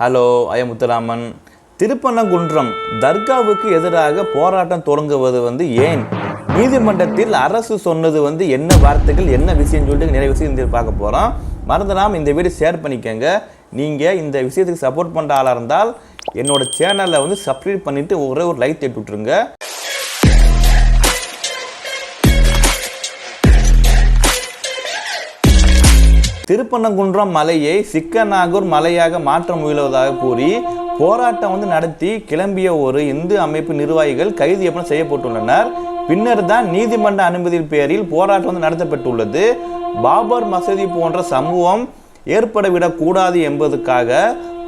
Hello ஐய முத்துராமன். திருப்பனங்குன்றம் தர்காவுக்கு எதிராக போராட்டம் தொடங்குவது வந்து ஏன்? நீதிமன்றத்தில் அரசு சொன்னது வந்து என்ன வார்த்தைகள் என்ன விஷயம் சொல்லிட்டு நிறைய விஷயம் பார்க்க போகிறோம் மறந்துடாமல் இந்த வீடியோ ஷேர் பண்ணிக்கோங்க. நீங்கள் இந்த விஷயத்துக்கு சப்போர்ட் பண்ணுற ஆளாக இருந்தால் என்னோட சேனலை வந்து சப்ஸ்கிரைப் பண்ணிவிட்டு ஒரே ஒரு லைக் தட்டி விட்ருங்க திருப்பனங்குன்றம் மலையை சிக்கநாகூர் மலையாக மாற்ற முயலுவதாக கூறி போராட்டம் வந்து நடத்தி கிளம்பிய ஒரு இந்து அமைப்பு நிர்வாகிகள் கைது எப்படி செய்யப்பட்டுள்ளனர். பின்னர் தான் நீதிமன்ற அனுமதியின் பேரில் போராட்டம் வந்து நடத்தப்பட்டுள்ளது. பாபர் மசூதி போன்ற சமூகம் ஏற்படவிடக்கூடாது என்பதற்காக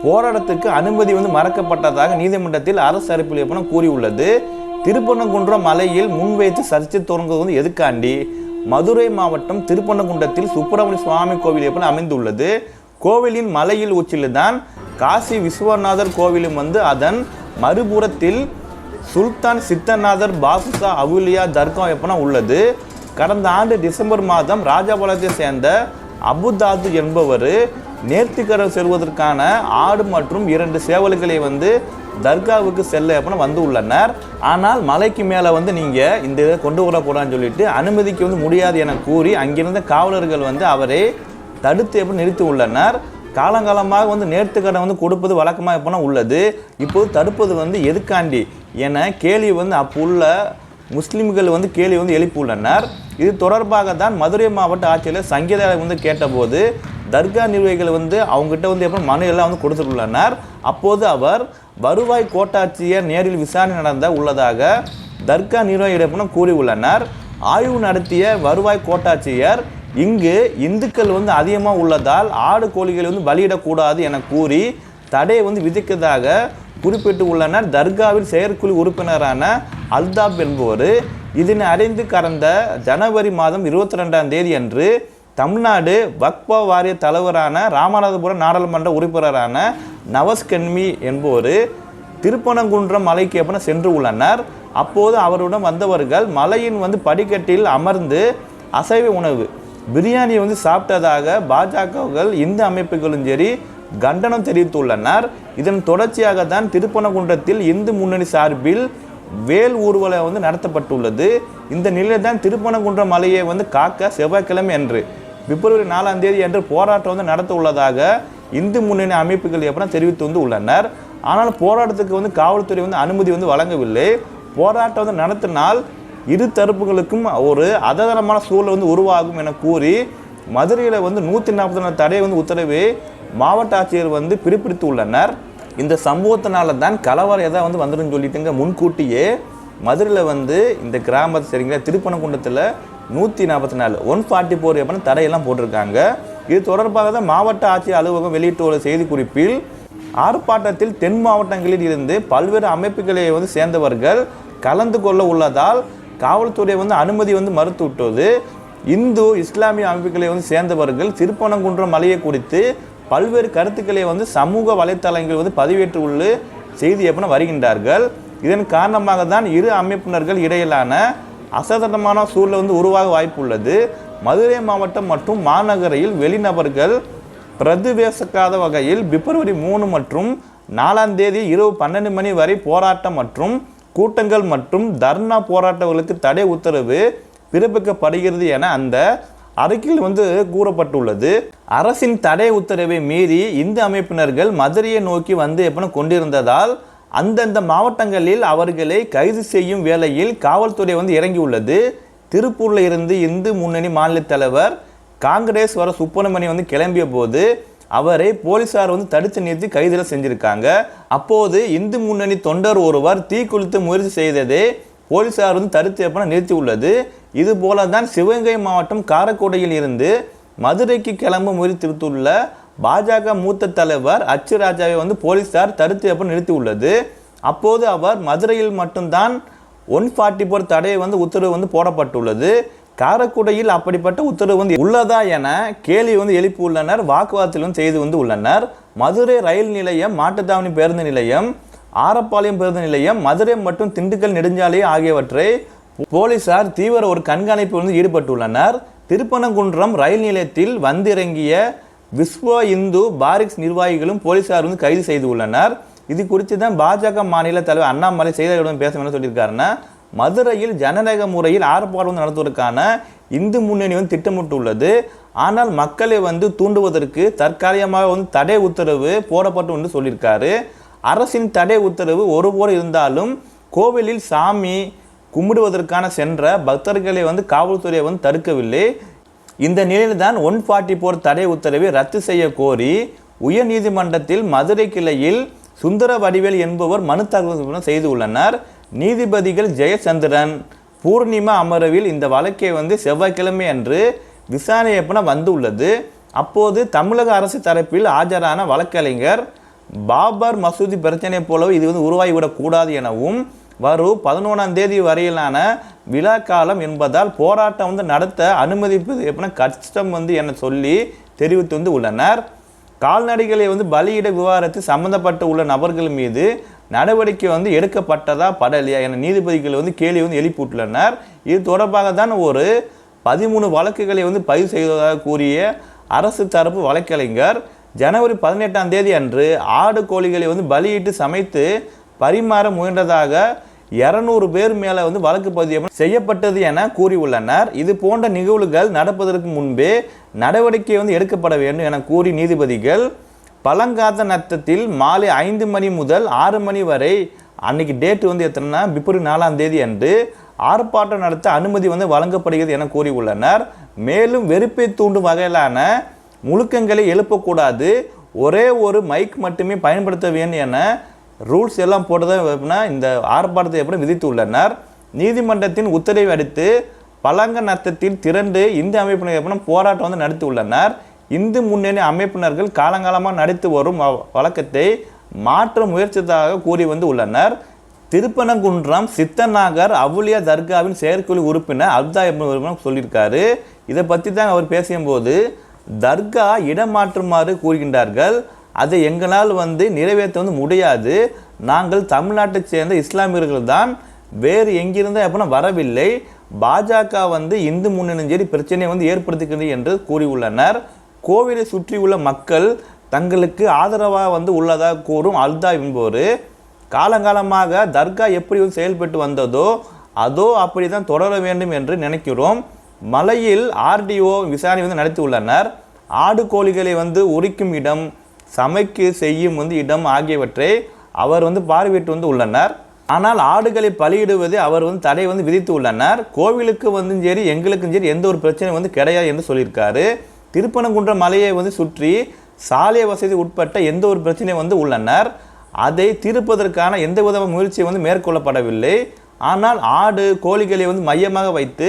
போராட்டத்துக்கு அனுமதி வந்து மறக்கப்பட்டதாக நீதிமன்றத்தில் அரசு அறிப்பில் எப்பன கூறியுள்ளது. திருப்பனங்குன்றம் மலையில் முன்வைத்து சர்ச்சை தொடங்குவது வந்து எதுக்காண்டி? மதுரை மாவட்டம் திருப்பனகுண்டத்தில் சுப்பிரமணிய சுவாமி கோவில் எப்படி அமைந்துள்ளது? கோவிலின் மலையில் உச்சியில் தான் காசி விஸ்வநாதர் கோவிலும் வந்து அதன் மறுபுறத்தில் சுல்தான் சித்தநாதர் பாசுசா அவுலியா தர்கா எப்பனா உள்ளது. கடந்த ஆண்டு டிசம்பர் மாதம் ராஜபாளையத்தை சேர்ந்த அபுதாது என்பவர் நேர்த்திக்கடன் செல்வதற்கான ஆடு மற்றும் இரண்டு சேவல்களை வந்து தர்காவுக்கு செல்ல அப்படின்னு வந்து உள்ளனர். ஆனால் மலைக்கு மேலே வந்து நீங்கள் இந்த இதை கொண்டு வர போகிறான்னு சொல்லிட்டு அனுமதிக்க வந்து முடியாது என கூறி அங்கிருந்த காவலர்கள் வந்து அவரை தடுத்து எப்படி நிறுத்தி உள்ளனர். காலங்காலமாக வந்து நேர்த்துக்கடன் வந்து கொடுப்பது வழக்கமாக எப்போனா உள்ளது. இப்போது தடுப்பது வந்து எதுக்காண்டி என கேள்வி வந்து அப்போ உள்ள முஸ்லிம்கள் வந்து கேள்வி வந்து எழுப்பியுள்ளனர். இது தொடர்பாக தான் மதுரை மாவட்ட ஆட்சியர் சங்கீதா வந்து கேட்டபோது தர்கா நிர்வாகிகள் வந்து அவங்ககிட்ட வந்து எப்போ மனு எல்லாம் வந்து கொடுத்துட்டுள்ளனர் அப்போது அவர் வருவாய் கோட்டாட்சியர் நேரில் விசாரணை நடந்த உள்ளதாக தர்கா நிர்வாகிகளிடம் கூறியுள்ளனர். ஆய்வு நடத்திய வருவாய் கோட்டாட்சியர் இங்கு இந்துக்கள் வந்து அதிகமாக உள்ளதால் ஆடு கோழிகளை வந்து பலியிடக்கூடாது என கூறி தடையை வந்து விதிக்கதாக குறிப்பிட்டு உள்ளனர் தர்காவில் செயற்குழு உறுப்பினரான அல்தாப் என்பவர் இதனை அறிந்து கடந்த ஜனவரி மாதம் இருபத்தி ரெண்டாம் தேதி அன்று தமிழ்நாடு வக்பா வாரிய தலைவரான ராமநாதபுரம் நாடாளுமன்ற உறுப்பினரான நவஸ் கன்மி என்பவர் திருப்பனங்குன்றம் மலைக்கு எப்பன சென்று உள்ளனர். அப்போது அவருடன் வந்தவர்கள் மலையின் வந்து படிக்கட்டில் அமர்ந்து அசைவ உணவு பிரியாணி வந்து சாப்பிட்டதாக பாஜகவுகள் இந்து அமைப்புகளும் சரி கண்டனம் தெரிவித்துள்ளனர். இதன் தொடர்ச்சியாக தான் திருப்பனகுன்றத்தில் இந்து முன்னணி சார்பில் வேல் ஊர்வலம் வந்து நடத்தப்பட்டுள்ளது. இந்த நிலையில் தான் திருப்பனகுன்றம் மலையை வந்து காக்க செவ்வாய்க்கிழமை அன்று பிப்ரவரி நாலாம் தேதி அன்று போராட்டம் வந்து நடத்த உள்ளதாக இந்து முன்னணி அமைப்புகள் எப்படி தெரிவித்து வந்து உள்ளனர். ஆனால் போராட்டத்துக்கு வந்து காவல்துறை வந்து அனுமதி வந்து வழங்கவில்லை. போராட்டம் வந்து நடத்தினால் இரு தரப்புகளுக்கும் ஒரு அததனமான சூழல் வந்து உருவாகும் என கூறி மதுரையில் வந்து நூற்றி நாற்பத்தி நாலு தடை வந்து உத்தரவை மாவட்ட ஆட்சியர் வந்து பிறப்பிடித்து உள்ளனர் இந்த சம்பவத்தினால தான் கலவரம் எதாவது வந்து வந்துடும் சொல்லிட்டுங்க முன்கூட்டியே மதுரையில் வந்து இந்த கிராமத்தை சரிங்களா திருப்பனங்குண்டத்தில் நூற்றி நாற்பத்தி நாலு ஒன் ஃபார்ட்டி ஃபோர் எப்படின்னா தடையெல்லாம் போட்டிருக்காங்க. இது தொடர்பாக தான் மாவட்ட ஆட்சியர் அலுவலகம் வெளியிட்டுள்ள செய்திக்குறிப்பில் ஆர்ப்பாட்டத்தில் தென் மாவட்டங்களில் இருந்து பல்வேறு அமைப்புகளை வந்து சேர்ந்தவர்கள் கலந்து கொள்ள உள்ளதால் காவல்துறை வந்து அனுமதி வந்து மறுத்து விட்டது இந்து இஸ்லாமிய அமைப்புகளை வந்து சேர்ந்தவர்கள் திருப்பனங்குன்றம் மலையை குறித்து பல்வேறு கருத்துக்களை வந்து சமூக வலைத்தளங்கள் வந்து பதிவேற்று உள்ள செய்தி எப்பன வருகின்றார்கள். இதன் காரணமாக தான் இரு அமைப்பினர்கள் இடையிலான அசாதாரணமான சூழல் வந்து உருவாக வாய்ப்புள்ளது. மதுரை மாவட்டம் மற்றும் மாநகரையில் வெளிநபர்கள் பிரதிவேசிக்காத வகையில் பிப்ரவரி மூணு மற்றும் நாலாம் தேதி இரவு பன்னெண்டு மணி வரை போராட்டம் மற்றும் கூட்டங்கள் மற்றும் தர்ணா போராட்டங்களுக்கு தடை உத்தரவு பிறப்பிக்கப்படுகிறது என அந்த அறிக்கையில் வந்து கூறப்பட்டுள்ளது. அரசின் தடை உத்தரவை மீறி இந்து அமைப்பினர்கள் மதுரையை நோக்கி வந்து எப்பன கொண்டிருந்ததால் அந்தந்த மாவட்டங்களில் அவர்களை கைது செய்யும் வேளையில் காவல்துறை வந்து இறங்கியுள்ளது. திருப்பூரில் இருந்து இந்து முன்னணி மாநில தலைவர் காங்கிரஸ் வர சுப்பிரமணியம் வந்து கிளம்பிய போது அவரை போலீசார் வந்து தடுத்து நிறுத்தி கைதில் செஞ்சிருக்காங்க. அப்போது இந்து முன்னணி தொண்டர் ஒருவர் தீக்குளித்து முயற்சி செய்ததே போலீசார் வந்து தடுத்து எப்பன நிறுத்தி உள்ளது இது போல தான் சிவகங்கை மாவட்டம் காரக்குடியில் இருந்து மதுரைக்கு கிளம்ப முயற்சித்துள்ள பாஜக மூத்த தலைவர் அச்சு ராஜாவை வந்து போலீசார் தடுத்து அப்போ நிறுத்தி உள்ளது அப்போது அவர் மதுரையில் மட்டும்தான் ஒன் ஃபார்ட்டி ஃபோர் தடை வந்து உத்தரவு வந்து போடப்பட்டுள்ளது. காரக்குடையில் அப்படிப்பட்ட உத்தரவு வந்து உள்ளதா என கேள்வி வந்து எழுப்பி உள்ளனர் வாக்குவாதத்திலும் செய்து வந்து உள்ளனர். மதுரை ரயில் நிலையம் மாட்டுத்தாவணி பேருந்து நிலையம் ஆரப்பாளையம் பேருந்து நிலையம் மதுரை மற்றும் திண்டுக்கல் நெடுஞ்சாலை ஆகியவற்றை போலீசார் தீவிர ஒரு கண்காணிப்பு வந்து ஈடுபட்டுள்ளனர். திருப்பனங்குன்றம் ரயில் நிலையத்தில் வந்திறங்கிய விஸ்வ இந்து பாரிக்ஸ் நிர்வாகிகளும் போலீசார் வந்து கைது செய்து உள்ளனர் இது குறித்து தான் பாஜக மாநில தலைவர் அண்ணாமலை செய்தியாளர்களிடம் பேச வேண்டும் சொல்லியிருக்காருன்னா மதுரையில் ஜனநாயக முறையில் ஆர்ப்பாட்டம் வந்து நடத்துவதற்கான இந்து முன்னணி வந்து திட்டமிட்டுள்ளது. ஆனால் மக்களை வந்து தூண்டுவதற்கு தற்காலிகமாக வந்து தடை உத்தரவு போடப்பட்டு என்று சொல்லியிருக்காரு. அரசின் தடை உத்தரவு ஒருபோர் இருந்தாலும் கோவிலில் சாமி கும்பிடுவதற்கான சென்ற பக்தர்களை வந்து காவல்துறை வந்து தடுக்கவில்லை. இந்த நிலையில் தான் ஒன் ஃபார்ட்டி ஃபோர் தடை உத்தரவை ரத்து செய்ய கோரி உயர்நீதிமன்றத்தில் மதுரை கிளையில் சுந்தர வடிவேல் என்பவர் மனு தாக்கல் செய்து உள்ளனர். நீதிபதிகள் ஜெயச்சந்திரன் பூர்ணிமா அமர்வில் இந்த வழக்கை வந்து செவ்வாய்க்கிழமை அன்று விசாரணை எப்பன வந்துள்ளது. அப்போது தமிழக அரசு தரப்பில் ஆஜரான வழக்கறிஞர் பாபர் மசூதி பிரச்சனை போலவே இது வந்து உருவாகிவிடக்கூடாது எனவும் வரும் பதினொன்றாம் தேதி வரையிலான விழா காலம் என்பதால் போராட்டம் வந்து நடத்த அனுமதிப்பது எப்படின்னா கஷ்டம் வந்து என சொல்லி தெரிவித்து வந்து உள்ளனர். கால்நடைகளை வந்து பலியிட விவகாரத்தில் சம்பந்தப்பட்ட உள்ள நபர்கள் மீது நடவடிக்கை வந்து எடுக்கப்பட்டதா படலையா என நீதிபதிகள் வந்து கேள்வி வந்து எழுப்பிவிட்டுள்ளனர் இது தொடர்பாக தான் ஒரு பதிமூணு வழக்குகளை வந்து பதிவு செய்வதாக கூறிய அரசு தரப்பு வழக்கறிஞர் ஜனவரி பதினெட்டாம் தேதி அன்று ஆடு கோழிகளை வந்து பலியிட்டு சமைத்து பரிமாற முயன்றதாக இருநூறு பேர் மேலே வந்து வழக்கு பதிவு செய்யப்பட்டது என கூறியுள்ளனர். இது போன்ற நிகழ்வுகள் நடப்பதற்கு முன்பே நடவடிக்கை வந்து எடுக்கப்பட வேண்டும் என கூறி நீதிபதிகள் பழங்காத்த நத்தத்தில் மாலை ஐந்து மணி முதல் ஆறு மணி வரை அன்னைக்கு டேட் வந்து எத்தனைனா பிப்ரவரி நாலாம் தேதி அன்று ஆர்ப்பாட்டம் நடத்த அனுமதி வந்து வழங்கப்படுகிறது என கூறியுள்ளனர். மேலும் வெறுப்பை தூண்டும் வகையிலான முழுக்கங்களை எழுப்பக்கூடாது. ஒரே ஒரு மைக் மட்டுமே பயன்படுத்த வேண்டும் என ரூல்ஸ் எல்லாம் போட்டதை எப்படின்னா இந்த ஆர்ப்பாட்டத்தை எப்படி விதித்துள்ளனர்? நீதிமன்றத்தின் உத்தரவை அடுத்து பழங்க நத்தத்தில் திரண்டு இந்து அமைப்பினர் எப்படின்னா போராட்டம் வந்து நடத்தி உள்ளனர் இந்து முன்னணி அமைப்பினர்கள் காலங்காலமாக நடத்தி வரும் வ- வழக்கத்தை மாற்ற முயற்சித்ததாக கூறி வந்து உள்ளனர். திருப்பனங்குன்றம் சித்தநாகர் அவுலியா தர்காவின் செயற்குழு உறுப்பினர் அப்தா என்பவர் சொல்லியிருக்காரு. இதை பற்றி தான் அவர் பேசும்போது தர்கா இடமாற்றுமாறு கூறுகின்றார்கள். அதை எங்களால் வந்து நிறைவேற்ற வந்து முடியாது. நாங்கள் தமிழ்நாட்டை சேர்ந்த இஸ்லாமியர்கள் தான் வேறு எங்கிருந்து அப்படின்னா வரவில்லை. பாஜக வந்து இந்து முன்னணி சரி பிரச்சனையை வந்து ஏற்படுத்துகிறது என்று கூறியுள்ளனர். கோவிலை சுற்றியுள்ள மக்கள் தங்களுக்கு ஆதரவாக வந்து உள்ளதாக கூறும் அல்தா என்பவர் காலங்காலமாக தர்கா எப்படி வந்து செயல்பட்டு வந்ததோ அதோ அப்படி தான் தொடர வேண்டும் என்று நினைக்கிறோம். மலையில் ஆர்டிஓ விசாரணை வந்து நடத்தி உள்ளனர் ஆடு கோழிகளை வந்து உரிக்கும் இடம் சமைக்கு செய்யும் வந்து இடம் ஆகியவற்றை அவர் வந்து பார்வையிட்டு வந்து உள்ளனர். ஆனால் ஆடுகளை பலியிடுவது அவர் வந்து தடை வந்து விதித்து உள்ளனர். கோவிலுக்கு வந்து சரி எங்களுக்கும் சரி எந்த ஒரு பிரச்சனையும் வந்து கிடையாது என்று சொல்லியிருக்காரு. திருப்பனங்குன்றம் மலையை வந்து சுற்றி சாலை வசதி உட்பட்ட எந்த ஒரு பிரச்சனையும் வந்து உள்ளனர். அதை தீர்ப்பதற்கான எந்த விதமான முயற்சியும் வந்து மேற்கொள்ளப்படவில்லை. ஆனால் ஆடு கோழிகளை வந்து மையமாக வைத்து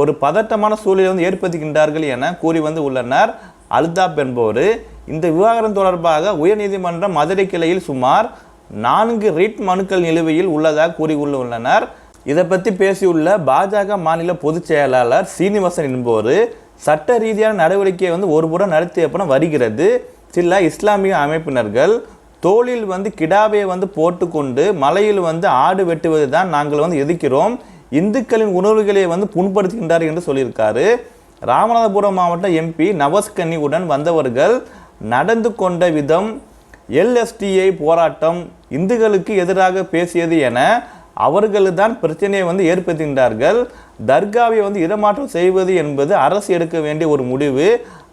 ஒரு பதட்டமான சூழலை வந்து ஏற்படுத்துகின்றார்கள் என கூறி வந்து உள்ளனர். அல்தாப் என்பவர் இந்த விவகாரம் தொடர்பாக உயர்நீதிமன்றம் மதுரை கிளையில் சுமார் நான்கு ரிட் மனுக்கள் நிலுவையில் உள்ளதாக கூறியுள்ளனர். இதை பற்றி பேசியுள்ள பாஜக மாநில பொதுச் செயலாளர் சீனிவாசன் என்பவர் சட்ட ரீதியான நடவடிக்கையை வந்து ஒருபுறம் அப்புறம் வருகிறது. சில இஸ்லாமிய அமைப்பினர்கள் தோளில் வந்து கிடாவை வந்து போட்டுக்கொண்டு மலையில் வந்து ஆடு வெட்டுவது தான் நாங்கள் வந்து எதிர்க்கிறோம். இந்துக்களின் உணர்வுகளை வந்து புண்படுத்துகின்றார் என்று சொல்லியிருக்காரு. ராமநாதபுரம் மாவட்ட எம்பி நவஸ்கன்னியுடன் வந்தவர்கள் நடந்து கொண்ட விதம் எல்எஸ்டிஐ போராட்டம் இந்துக்களுக்கு எதிராக பேசியது என அவர்கள் தான் பிரச்சனையை வந்து ஏற்படுத்துகின்றார்கள். தர்காவை வந்து இடமாற்றம் செய்வது என்பது அரசு எடுக்க வேண்டிய ஒரு முடிவு.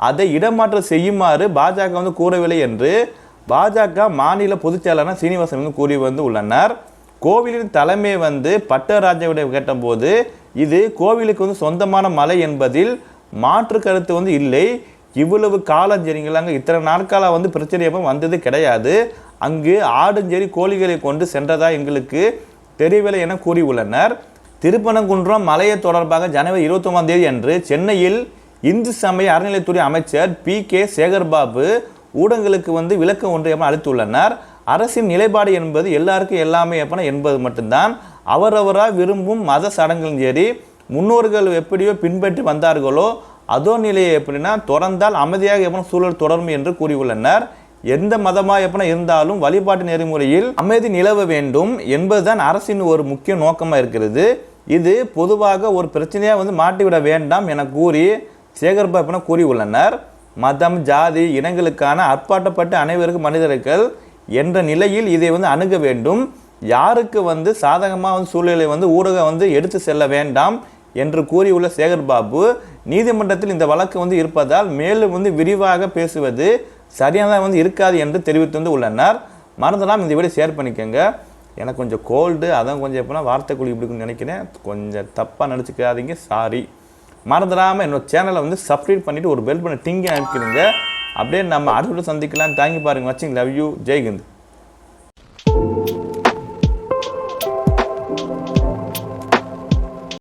அதை இடமாற்றம் செய்யுமாறு பாஜக வந்து கூறவில்லை என்று பாஜக மாநில பொதுச் செயலாளர் சீனிவாசன் வந்து கூறி வந்து உள்ளனர். கோவிலின் தலைமை வந்து பட்டராஜாவிடம் கேட்டபோது இது கோவிலுக்கு வந்து சொந்தமான மலை என்பதில் மாற்று கருத்து வந்து இல்லை. இவ்வளவு காலம் சரிங்களாங்க இத்தனை நாட்களாக வந்து பிரச்சனை எப்போ வந்தது கிடையாது. அங்கு ஆடுஞ்சேரி கோழிகளை கொண்டு சென்றதா எங்களுக்கு தெரியவில்லை என கூறியுள்ளனர் திருப்பனங்குன்றம் மலையை தொடர்பாக ஜனவரி இருபத்தொம்பதாம் தேதி அன்று சென்னையில் இந்து சமய அறநிலைத்துறை அமைச்சர் பி. கே. சேகர்பாபு ஊடகங்களுக்கு வந்து விளக்கம் ஒன்று அளித்துள்ளனர் அரசின் நிலைப்பாடு என்பது எல்லாருக்கும் எல்லாமே எப்பன என்பது மட்டும்தான். அவரவராக விரும்பும் மத சடங்குகளும் சரி முன்னோர்கள் எப்படியோ பின்பற்றி வந்தார்களோ அதோ நிலையை எப்படின்னா தொடர்ந்தால் அமைதியாக எப்படி சூழல் தொடரும் என்று கூறியுள்ளனர். எந்த மதமாக எப்பன இருந்தாலும் வழிபாட்டு நெறிமுறையில் அமைதி நிலவ வேண்டும் என்பதுதான் அரசின் ஒரு முக்கிய நோக்கமாக இருக்கிறது. இது பொதுவாக ஒரு பிரச்சனையாக வந்து மாட்டிவிட வேண்டாம் என கூறி சேகர்பாபு கூறியுள்ளனர். மதம் ஜாதி இனங்களுக்கான அற்பாட்டப்பட்ட அனைவருக்கும் மனிதர்கள் என்ற நிலையில் இதை வந்து அணுக வேண்டும். யாருக்கு வந்து சாதகமாக வந்து சூழ்நிலை வந்து ஊடகம் வந்து எடுத்து செல்ல வேண்டாம் என்று கூறியுள்ள சேகர் பாபு நீதிமன்றத்தில் இந்த வழக்கு வந்து இருப்பதால் மேலும் வந்து விரிவாக பேசுவது சரியானதாக வந்து இருக்காது என்று தெரிவித்து வந்து உள்ளனர். மறந்துடாமல் இந்த வீடியோ ஷேர் பண்ணிக்கோங்க. எனக்கு கொஞ்சம் கோல்டு அதான் கொஞ்சம் எப்படின்னா வார்த்தை குழி இப்படின்னு நினைக்கிறேன். கொஞ்சம் தப்பாக நினச்சிக்காதீங்க சாரி மறந்துடாமல் என்னோட சேனலை வந்து சப்ஸ்கிரைப் பண்ணிவிட்டு ஒரு பெல் பண்ண டிங்கி அனுப்பிடுங்க அப்படியே நம்ம அடுத்த சந்திக்கலாம். தேங்க்யூ பாருங்க வச்சிங்க லவ் யூ ஜெய்ஹிந்த்.